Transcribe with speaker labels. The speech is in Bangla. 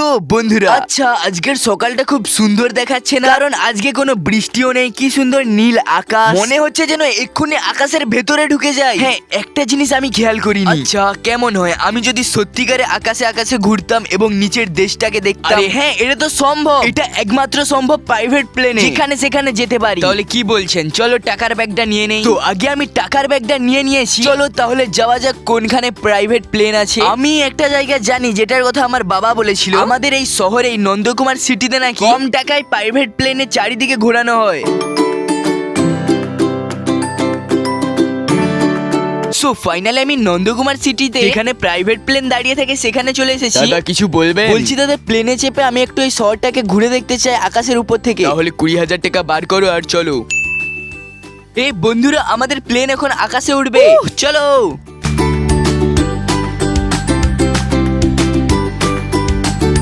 Speaker 1: তো বন্ধুরা। আচ্ছা আজকের সকালটা খুব সুন্দর দেখাচ্ছে না? কারণ আজকে কোনো বৃষ্টিও নেই কি সুন্দর নীল আকাশ। মনে হচ্ছে যেন এক্ষুনি আকাশের ভেতরে ঢুকে যায় হ্যাঁ একটা জিনিস আমি খেয়াল করিনি। আচ্ছা কেমন হয়? আমি যদি সত্যিকারে আকাশে আকাশে ঘুরতাম এবং নিচের দেশটাকে দেখতাম হ্যাঁ এটা তো সম্ভব। এটা একমাত্র সম্ভব প্রাইভেট প্লেনে যেখানে সেখানে যেতে পারি। তাহলে কি বলছেন? চলো টাকার ব্যাগটা নিয়ে নেই। তো আগে আমি টাকার ব্যাগটা নিয়ে নিয়েছি। চলো তাহলে যাওয়া যাক কোনখানে প্রাইভেট প্লেন আছে। আমি একটা জায়গা জানি যেটার কথা আমার বাবা বলেছিল। আমাদের এই শহরে এই নন্দকুমার সিটিতে নাকি কম টাকায় প্রাইভেট প্লেনে চারিদিকে ঘোরানো হয়। সো ফাইনালি আমি নন্দকুমার সিটিতে এখানে প্রাইভেট প্লেন দাঁড়িয়ে থাকে সেখানে চলে এসেছি।
Speaker 2: দাদা কিছু বলবেন?
Speaker 1: বলছি দাদা প্লেনে চেপে আমি একটু এই শহরটাকে ঘুরে দেখতে চাই আকাশের উপর থেকে।
Speaker 2: তাহলে কুড়ি হাজার টাকা বার করো আর চলো।
Speaker 1: এই বন্ধুরা আমাদের প্লেন এখন আকাশে উঠবে চলো।